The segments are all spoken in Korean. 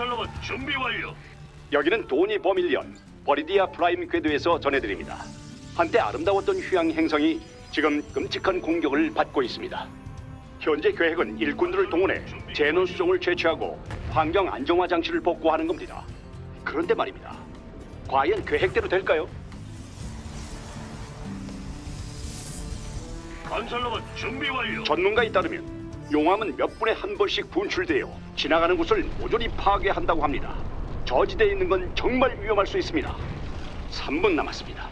건설로봇 준비 완료. 여기는 도니 버밀리언 버리디아 프라임 궤도에서 전해드립니다. 한때 아름다웠던 휴양 행성이 지금 끔찍한 공격을 받고 있습니다. 현재 계획은 일꾼들을 동원해 제논 수종을 채취하고 환경 안정화 장치를 복구하는 겁니다. 그런데 말입니다. 과연 계획대로 될까요? 건설로봇 준비 완료. 전문가에 따르면 용암은 몇 분에 한 번씩 분출되어 지나가는 곳을 모조리 파괴한다고 합니다. 저지대에 있는 건 정말 위험할 수 있습니다. 3분 남았습니다.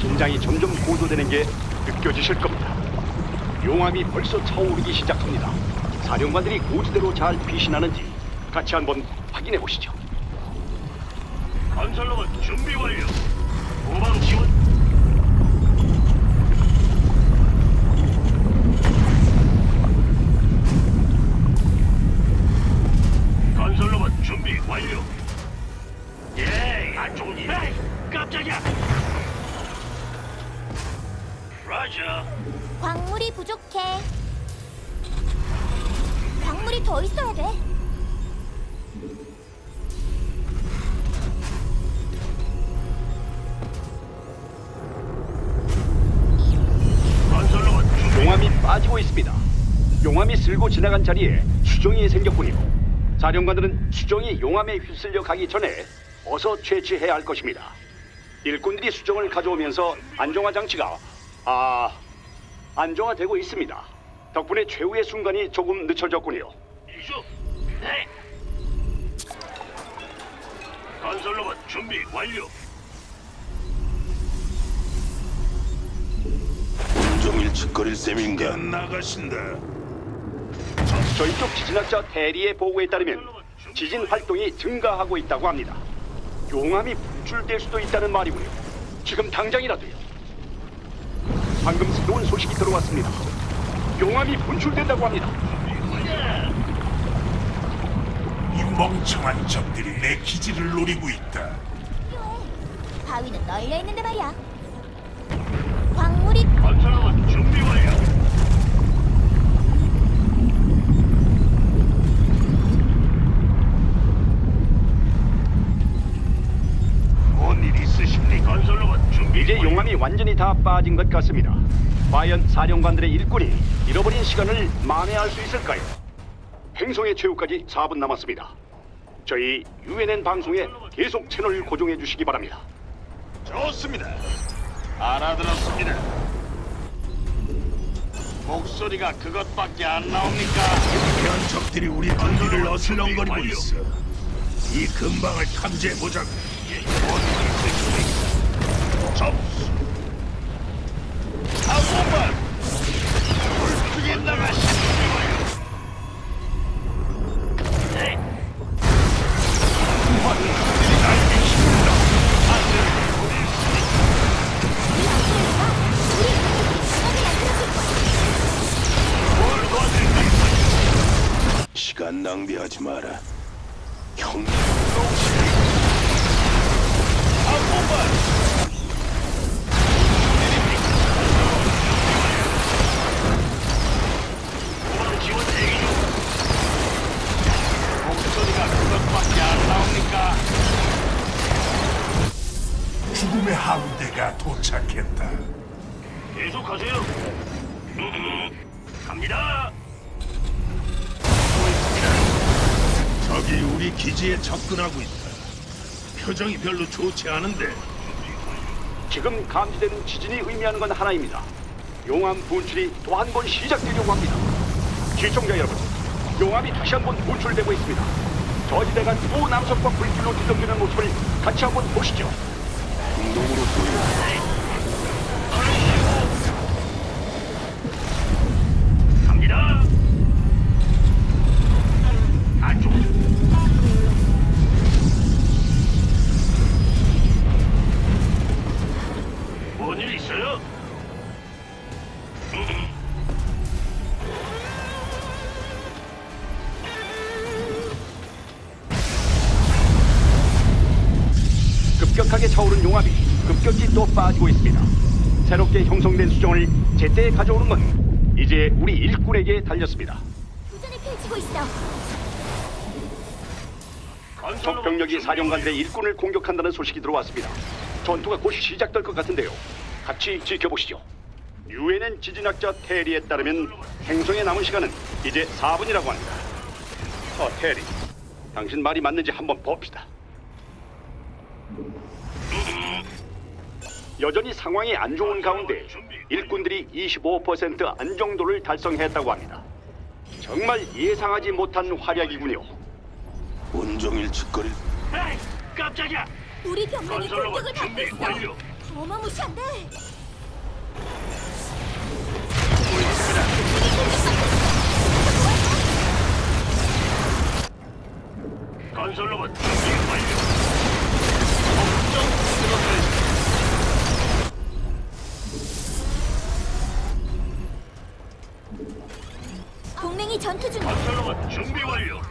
긴장이 점점 고조되는 게 느껴지실 겁니다. 용암이 벌써 차오르기 시작합니다. 사령관들이 고지대로 잘 피신하는지 같이 한번 확인해 보시죠. 건설로봇 준비 있습니다. 용암이 쓸고 지나간 자리에 수정이 생겼군요. 사령관들은 수정이 용암에 휩쓸려 가기 전에 어서 채취해야 할 것입니다. 일꾼들이 수정을 가져오면서 안정화 장치가 아 안정화되고 있습니다. 덕분에 최후의 순간이 조금 늦춰졌군요. 이죠. 네. 건설 로봇 준비 완료. 짓거릴 셈인가? 나가신다. 저희 쪽 지진학자 대리의 보고에 따르면 지진 활동이 증가하고 있다고 합니다. 용암이 분출될 수도 있다는 말이고요. 지금 당장이라도요. 방금 새로운 소식이 들어왔습니다. 용암이 분출된다고 합니다. 이 멍청한 적들이 내 기지를 노리고 있다. 바위는 널려 있는데 말이야. 광물이 건설로봇 준비 완료. 뭔일 있으십니까? 건설로봇 준비 이제 완료. 용암이 완전히 다 빠진 것 같습니다. 과연 사령관들의 일꾼이 잃어버린 시간을 만회할 수 있을까요? 행성의 최후까지 4분 남았습니다. 저희 UNN 방송에 계속 채널 고정해 주시기 바랍니다. 좋습니다. 알아들었습니다. 목소리가 그것밖에 안 나옵니까? 현 적들이 우리 군기를 어슬렁거리고 있어. 이 근방을 탐지해 보자고. 접수. 아고만 시간 낭비하지 마라. 형, 아고만 갑니다. 적이 우리 기지에 접근하고 있다. 표정이 별로 좋지 않은데 지금 감지되는 지진이 의미하는 건 하나입니다. 용암 분출이 또 한 번 시작되려고 합니다. 시청자 여러분, 용암이 다시 한 번 분출되고 있습니다. 저지대가 또 남성과 불길로 뒤덮이는 모습을 같이 한번 보시죠. 공동으로 보여. 제때 가져오는 건 이제 우리 일꾼에게 달렸습니다. 도전을 펼치고 있어. 적 병력이 사령관들의 일꾼을 공격한다는 소식이 들어왔습니다. 전투가 곧 시작될 것 같은데요. 같이 지켜보시죠. 유엔엔 지진학자 테리에 따르면 행성에 남은 시간은 이제 4분이라고 합니다. 어, 테리. 당신 말이 맞는지 한번 봅시다. 여전히 상황이 안 좋은 가운데 일꾼들이 25% 안정도를 달성했다고 합니다. 정말 예상하지 못한 활약이군요. 온종일 짓거릴 에이, 깜짝이야. 우리 병력이 건설 로봇 공격을 받고 준비 있어. 완료. 어마무시한데. 건설 로봇 준비 준비 완료.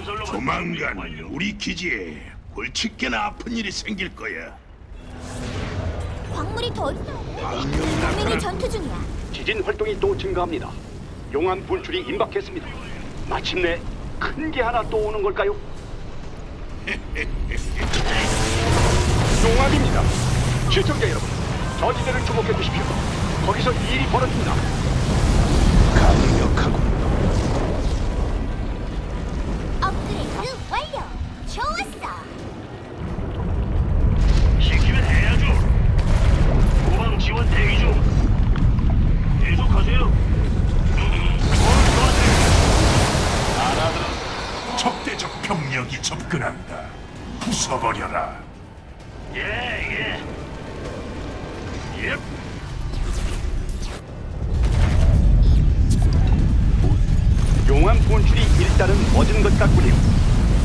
건설로봇 준비 조만간. 우리 기지에 골칫게나 아픈 일이 생길 거야. 광물이 더 있어야 돼. 동맹이. 전투 중이야. 지진 활동이 또 증가합니다. 용암 분출이 임박했습니다. 마침내 큰 게 하나 또 오는 걸까요? 용암입니다. 시청자 여러분, 저지대를 주목해 주십시오. 거기서 일이 벌어집니다. 강력하고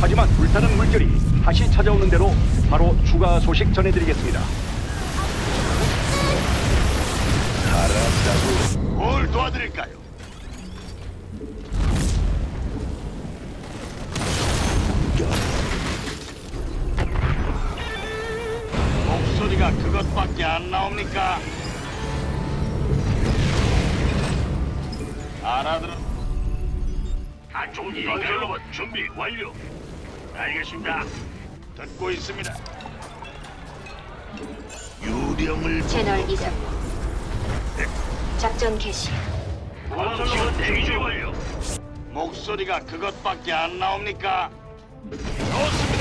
하지만 불타는 물결이 다시 찾아오는 대로 바로 추가 소식 전해드리겠습니다. 뭘 도와드릴까요? 목소리가 그것밖에 안 나옵니까? 알아들어. 안 좋은? 건설로봇 준비 완료. 알겠습니다. 듣고 있습니다. 유령을 채널 이상 작전 개시 건설로봇 대기 중 완료. 목소리가 그것밖에 안 나옵니까? 좋습니다.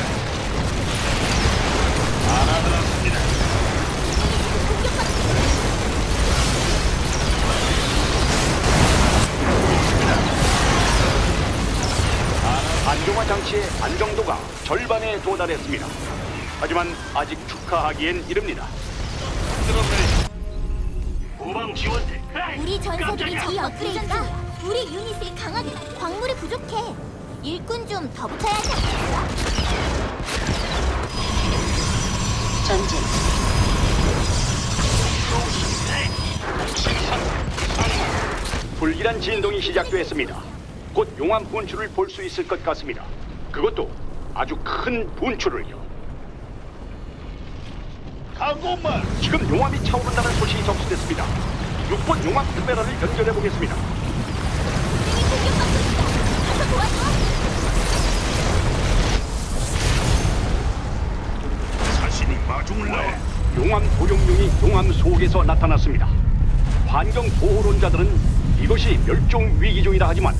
안정화 장치의 안정도가 절반에 도달했습니다. 하지만 아직 축하하기엔 이릅니다. 후방 지원대. 우리 전사들이 깜짝이야. 저 업그레이드 중이야. 우리 유닛을 강하게 광물이 부족해. 일꾼 좀 더 붙어야 하지 않겠어? 전진 불길한 진동이 시작됐습니다. 곧 용암 분출을 볼 수 있을 것 같습니다. 그것도 아주 큰 분출을요. 가고만. 지금 용암이 차오른다는 소식이 접수됐습니다. 6번 용암 카메라를 연결해 보겠습니다. 자신이 마중을 나와. 용암 도룡룡이 용암 속에서 나타났습니다. 환경 보호론자들은 이것이 멸종 위기종이라 하지만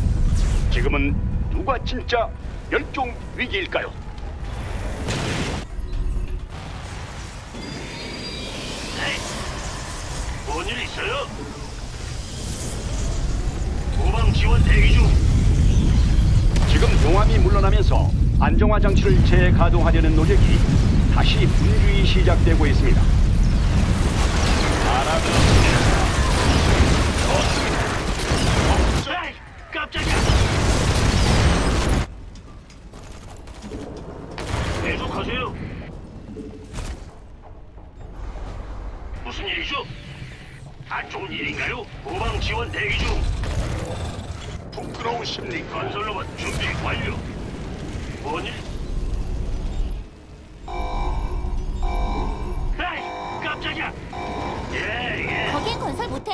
지금은 누가 진짜 멸종 위기일까요? 뭔일 있어요? 후방 지원 대기 중. 지금 용암이 물러나면서 안정화 장치를 재가동하려는 노력이 다시 분주히 시작되고 있습니다. 알아들 무슨 일이죠? 안 좋은 일인가요? 후방 지원 대기 중. 부끄러우십니까? 건설로봇 준비 완료. 뭔 일? 에이, 깜짝이야. 예, 예. 거긴 건설 못해.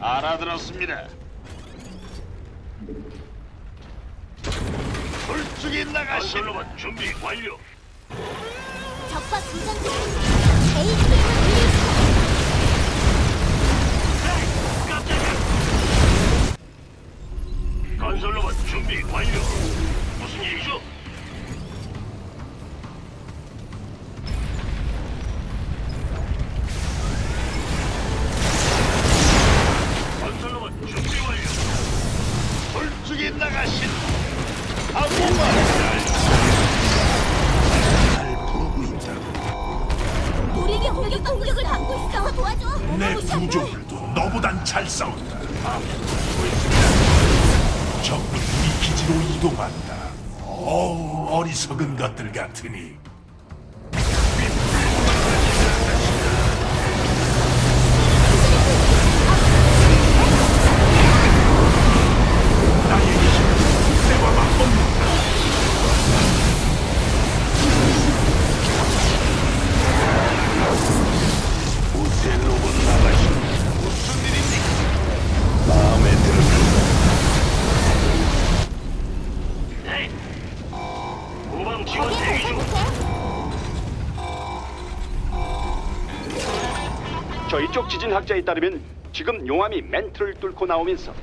알아들었습니다. 솔직히 나가시. 건설로봇 준비 완료. 적과 교전 중. ATM을 돌리시오. 에이, 내. 구조물도 너보단 잘 싸운다. 적군 우리 기지로 이동한다. 어우 어리석은 것들 같으니. 지진학자에 따르면 지금 용암이 멘트를 뚫고 나오면서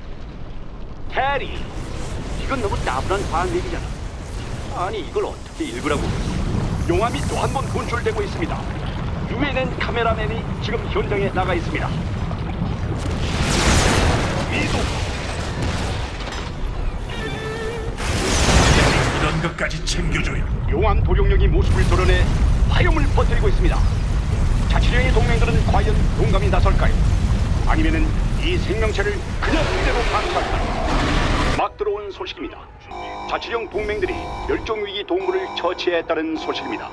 해리 이건 너무 나분한 과학 얘기잖아. 아니 이걸 어떻게 읽으라고? 용암이 또 한 번 분출되고 있습니다. 유엔엔 카메라맨이 지금 현장에 나가 있습니다. 이런 것까지 챙겨줘야. 용암 도룡령이 모습을 드러내 화염을 퍼뜨리고 있습니다 자치령의 동맹들은 과연 용감히 나설까요? 아니면은 이 생명체를 그냥 그대로 방치할까요? 막 들어온 소식입니다 자치령 동맹들이 멸종위기 동물을 처치했다는 소식입니다.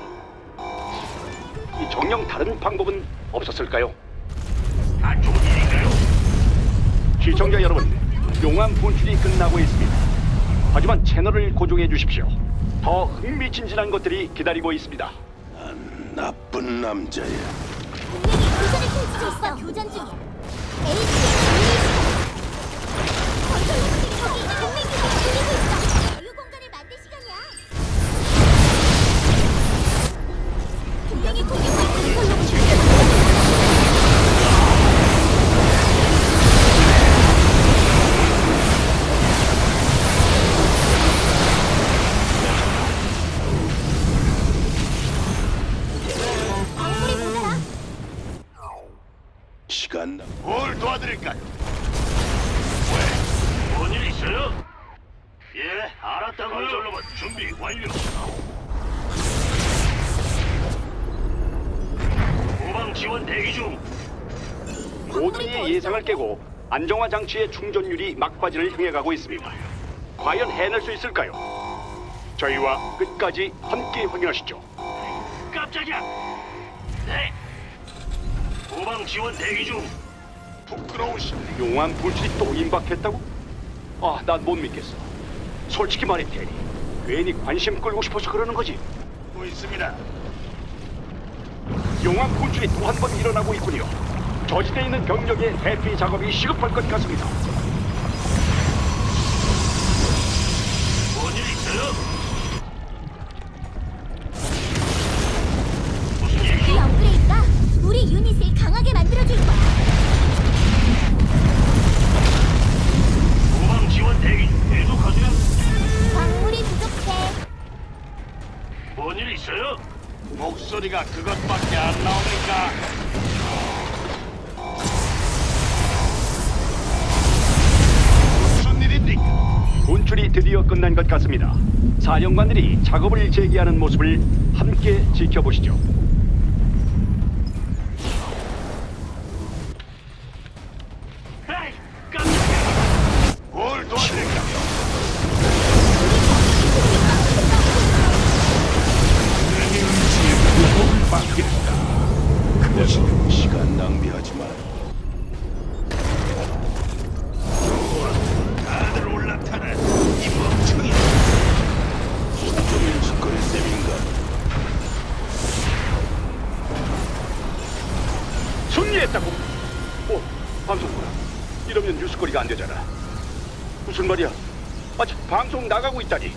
이 정령 다른 방법은 없었을까요? 안 좋은 일인가요? 시청자 여러분, 용암 분출이 끝나고 있습니다. 하지만 채널을 고정해 주십시오. 더 흥미진진한 것들이 기다리고 있습니다. 난 나쁜 남자야. 동맹이 교전을 펼치고 있어. 교전 중이야. 돌리시오. 건설 로봇들이 저기 동맹 기지를 돌리고 있어. 자유 공간을 만들 시간이야. 안정화 장치의 충전율이 막바지를 향해 가고 있습니다. 과연 해낼 수 있을까요? 저희와 끝까지 함께 확인하시죠. 깜짝이야. 네. 후방 지원 대기 중. 부끄러우십니까? 용암 분출이 또 임박했다고? 아, 난 못 믿겠어. 솔직히 말해, 테리. 괜히 관심 끌고 싶어서 그러는 거지. 고 있습니다. 용암 분출이 또 한 번 일어나고 있군요. 저지대에 있는 병력의 대피 작업이 시급할 것 같습니다. 사령관들이 작업을 재개하는 모습을 함께 지켜보시죠. 했다고. 오, 방송구나. 이러면 뉴스거리가 안 되잖아. 무슨 말이야? 아직 방송 나가고 있다니.